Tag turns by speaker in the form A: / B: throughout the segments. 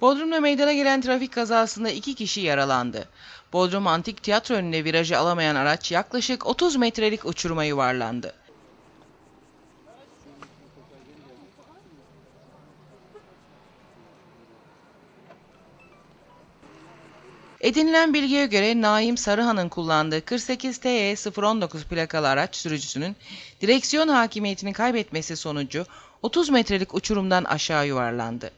A: Bodrum'da meydana gelen trafik kazasında iki kişi yaralandı. Bodrum Antik Tiyatro önüne virajı alamayan araç yaklaşık 30 metrelik uçuruma yuvarlandı. Edinilen bilgiye göre Naim Sarıhan'ın kullandığı 48 TE 019 plakalı araç sürücüsünün direksiyon hakimiyetini kaybetmesi sonucu 30 metrelik uçurumdan aşağı yuvarlandı.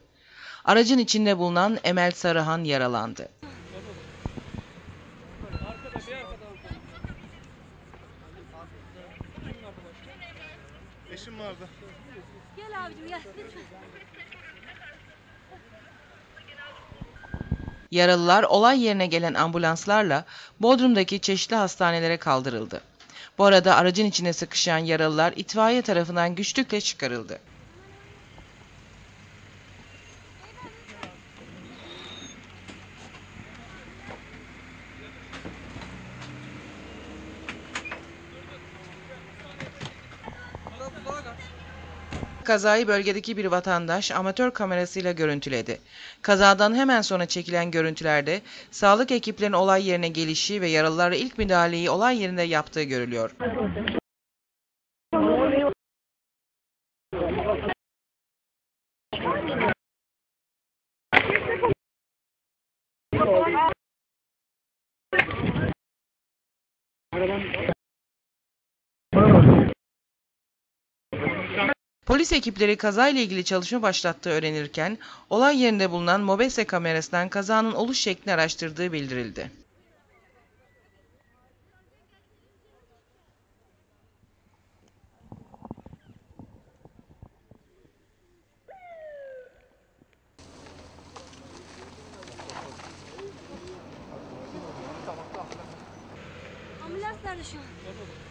A: Aracın içinde bulunan Emel Sarıhan yaralandı.
B: Eşim vardı.
C: Gel abicim gel lütfen.
A: Yaralılar olay yerine gelen ambulanslarla Bodrum'daki çeşitli hastanelere kaldırıldı. Bu arada aracın içine sıkışan yaralılar itfaiye tarafından güçlükle çıkarıldı. Kazayı bölgedeki bir vatandaş amatör kamerasıyla görüntüledi. Kazadan hemen sonra çekilen görüntülerde sağlık ekiplerinin olay yerine gelişi ve yaralılara ilk müdahaleyi olay yerinde yaptığı görülüyor. Polis ekipleri kazayla ilgili çalışma başlattığı öğrenirken olay yerinde bulunan Mobese kamerasından kazanın oluş şeklini araştırdığı bildirildi.
C: Ambulans nerede şu an?